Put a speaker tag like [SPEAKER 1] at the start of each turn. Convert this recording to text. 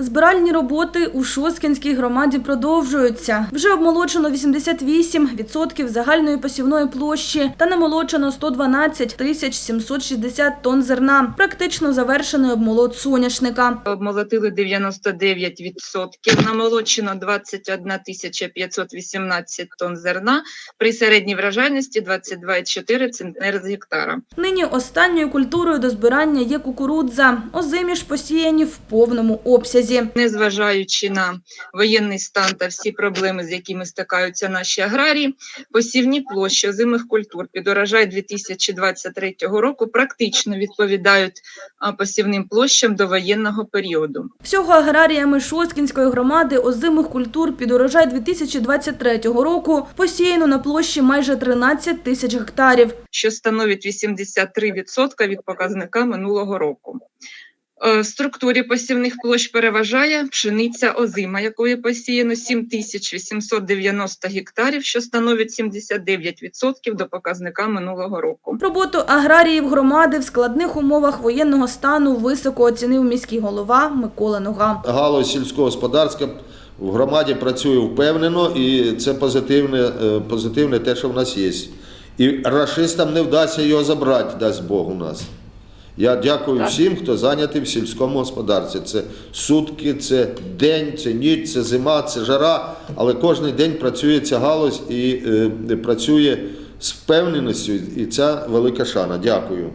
[SPEAKER 1] Збиральні роботи у Шосткінській громаді продовжуються. Вже обмолочено 88% загальної посівної площі та намолочено 112 тисяч 760 тонн зерна. Практично завершений обмолот соняшника.
[SPEAKER 2] Обмолотили 99%, намолочено 21 тисяча 518 тонн зерна при середній вражайності 22,4 центнер з гектара.
[SPEAKER 1] Нині останньою культурою до збирання є кукурудза. Озимі ж посіяні в повному обсязі.
[SPEAKER 2] Незважаючи на воєнний стан та всі проблеми, з якими стикаються наші аграрії, посівні площі озимих культур під урожай 2023 року практично відповідають посівним площам до воєнного періоду.
[SPEAKER 1] Всього аграріями Шосткінської громади озимих культур під урожай 2023 року посіяно на площі майже 13 тисяч гектарів.
[SPEAKER 2] що становить 83% від показника минулого року. Е, В структурі посівних площ переважає пшениця озима, якої посіяно 7890 гектарів, що становить 79% до показника минулого року.
[SPEAKER 1] Роботу аграріїв громади в складних умовах воєнного стану високо оцінив міський голова Микола Нога.
[SPEAKER 3] Галузь сільськогосподарська в громаді працює впевнено, і це позитивне, е, позитивне те, що в нас є. І рашистам не вдасться його забрати, дасть Бог у нас. Я дякую всім, хто зайнятий в сільському господарстві. Це сутки, це день, це ніч, це зима, це жара. Але кожен день працює ця галузь і е, працює з впевненістю, і ця велика шана. Дякую.